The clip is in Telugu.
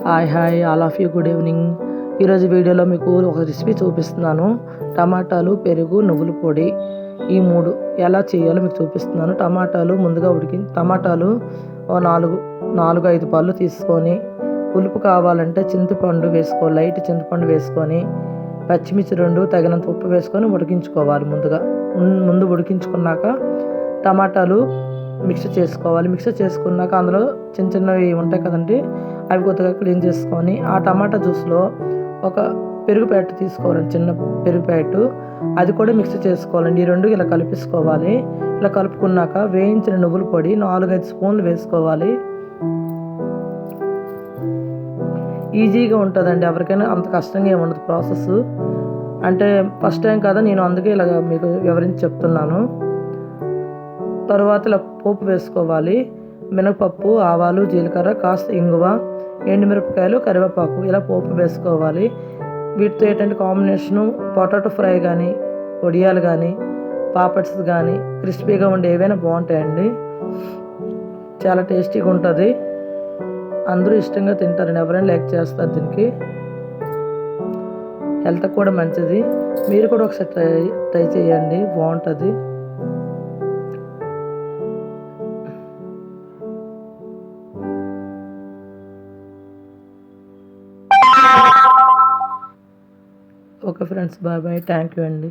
Hi hi all of you good evening. ఈరోజు వీడియోలో మీకు ఒక రెసిపీ చూపిస్తున్నాను. టమాటాలు పెరుగు నువ్వుల పొడి ఈ మూడు ఎలా చేయాలో మీకు చూపిస్తున్నాను. టమాటాలు ముందుగా ఉడికి టమాటాలు ఓ నాలుగు నాలుగు ఐదు పళ్ళు తీసుకొని పులుపు కావాలంటే చింతపండు వేసుకో లైట్ చింతపండు వేసుకొని పచ్చిమిర్చి రెండు తగినంత ఉప్పు వేసుకొని ఉడికించుకోవాలి ముందుగా. ముందు ఉడికించుకున్నాక టమాటాలు మిక్స్ చేసుకోవాలి. మిక్స్ చేసుకున్నాక అందులో చిన్న చిన్నవి ఉంటాయి కదండి. అవి కొద్దిగా క్లీన్ చేసుకొని ఆ టమాటా జ్యూస్లో ఒక పెరుగు ప్యాకెట్ తీసుకోవాలండి. చిన్న పెరుగు ప్యాకెట్ అది కూడా మిక్స్ చేసుకోవాలండి. ఈ రెండు ఇలా కలిపేసుకోవాలి. ఇలా కలుపుకున్నాక వేయించిన నువ్వుల పొడి నాలుగైదు స్పూన్లు వేసుకోవాలి. ఈజీగా ఉంటుందండి. ఎవరికైనా అంత కష్టంగా ఏమి ఉండదు ప్రాసెస్. అంటే ఫస్ట్ టైం కదా నేను అందుకే ఇలా మీకు వివరించి చెప్తున్నాను. తర్వాత ఇలా పోపు వేసుకోవాలి. మినపప్పు ఆవాలు జీలకర్ర కాస్త ఇంగువ ఎండుమిరపకాయలు కరివేపాకు ఇలా పోపు వేసుకోవాలి. వీటితో ఏంటంటే కాంబినేషను పొటాటో ఫ్రై కానీ వడియాలు కానీ పాపడ్స్ కానీ క్రిస్పీగా ఉండే ఏవైనా బాగుంటాయండి. చాలా టేస్టీగా ఉంటుంది. అందరూ ఇష్టంగా తింటారండి ఎవరైనా లైక్ చేస్తారు దీనికి. హెల్త్ కూడా మంచిది. మీరు కూడా ఒకసారి ట్రై ట్రై చేయండి. బాగుంటుంది. okay friends bye bye thank you అండి